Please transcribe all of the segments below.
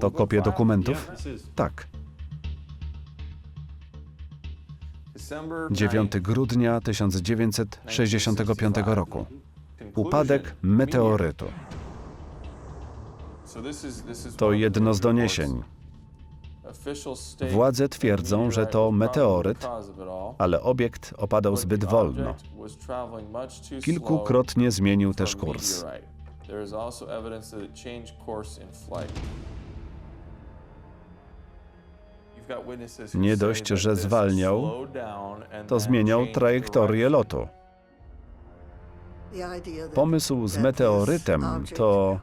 To kopie dokumentów? Tak. 9 grudnia 1965 roku. Upadek meteorytu. To jedno z doniesień. Władze twierdzą, że to meteoryt, ale obiekt opadał zbyt wolno. Kilkukrotnie zmienił też kurs. Nie dość, że zwalniał, to zmieniał trajektorię lotu. Pomysł z meteorytem to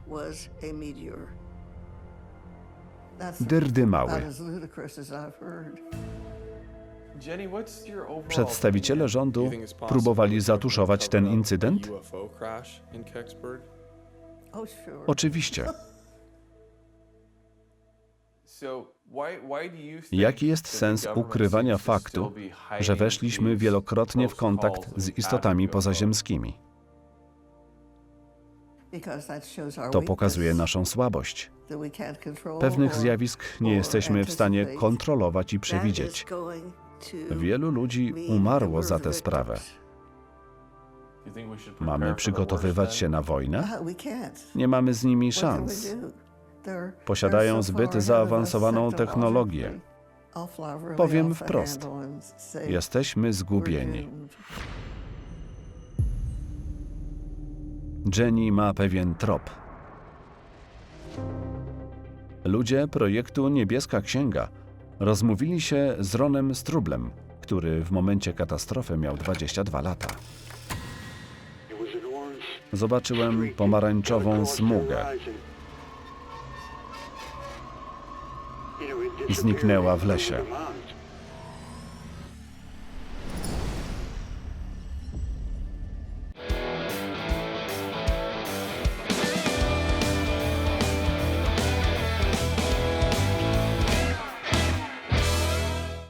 dyrdy mały. Przedstawiciele rządu próbowali zatuszować ten incydent? Oczywiście. Jaki jest sens ukrywania faktu, że weszliśmy wielokrotnie w kontakt z istotami pozaziemskimi? To pokazuje naszą słabość. Pewnych zjawisk nie jesteśmy w stanie kontrolować i przewidzieć. Wielu ludzi umarło za tę sprawę. Mamy przygotowywać się na wojnę? Nie mamy z nimi szans. Posiadają zbyt zaawansowaną technologię. Powiem wprost. Jesteśmy zgubieni. Jenny ma pewien trop. Ludzie projektu Niebieska Księga rozmówili się z Ronem Strublem, który w momencie katastrofy miał 22 lata. Zobaczyłem pomarańczową smugę. Zniknęła w lesie.